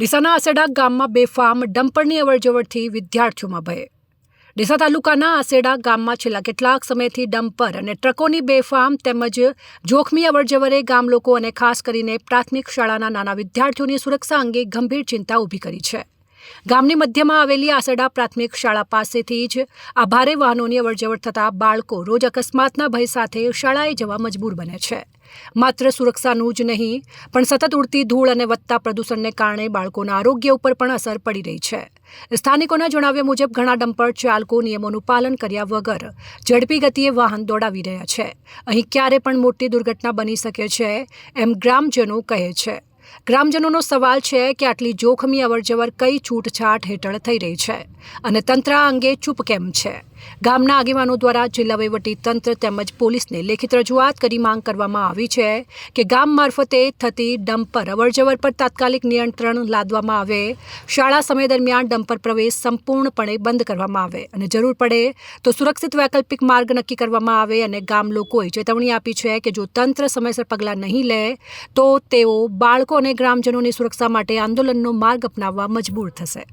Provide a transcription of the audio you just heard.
ડીસાના આસેડા ગામમાં બેફામ ડમ્પરની અવરજવરથી વિદ્યાર્થીઓમાં ભય. ડીસા તાલુકાના આસેડા ગામમાં છેલ્લા કેટલાક સમયથી ડમ્પર અને ટ્રકોની બેફામ તેમજ જોખમી અવરજવરે ગામ લોકો અને ખાસ કરીને પ્રાથમિક શાળાના નાના વિદ્યાર્થીઓની સુરક્ષા અંગે ગંભીર ચિંતા ઊભી કરી છે. ગામની મધ્યમાં આવેલી આસડા પ્રાથમિક શાળા પાસેથી જ આ ભારે વાહનોની અવરજવર થતાં બાળકો રોજ અકસ્માતના ભય સાથે શાળાએ જવા મજબૂર બને છે. માત્ર સુરક્ષાનું જ નહીં, પણ સતત ઉડતી ધૂળ અને વધતા પ્રદૂષણને કારણે બાળકોના આરોગ્ય ઉપર પણ અસર પડી રહી છે. સ્થાનિકોના જણાવ્યા મુજબ ઘણા ડમ્પર, ચાલકો નિયમોનું પાલન કર્યા વગર ઝડપી ગતિએ વાહન દોડાવી રહ્યા છે. અહીં ક્યારે પણ મોટી દુર્ઘટના બની શકે છે એમ ગ્રામજનો કહે છે. ગ્રામજનોનો સવાલ છે કે આટલી જોખમી અવરજવર કઈ છૂટછાટ હેઠળ થઈ રહી છે અને તંત્ર આ અંગે ચૂપ કેમ છે? ગામના આગેવાનો દ્વારા જિલ્લા તંત્ર તેમજ પોલીસને લેખિત રજૂઆત કરી માંગ કરવામાં આવી છે કે ગામ મારફતે થતી ડમ્પર અવરજવર પર તાત્કાલિક નિયંત્રણ લાદવામાં આવે. શાળા સમય દરમિયાન ડમ્પર પ્રવેશ સંપૂર્ણપણે બંધ કરવામાં આવે અને જરૂર પડે તો સુરક્ષિત વૈકલ્પિક માર્ગ નક્કી કરવામાં આવે અને ગામ લોકોએ ચેતવણી આપી છે કે જો તંત્ર સમયસર પગલાં નહીં લે, તો તેઓ બાળકો અને ગ્રામજનોની સુરક્ષા માટે આંદોલનનો માર્ગ અપનાવવા મજબૂર થશે.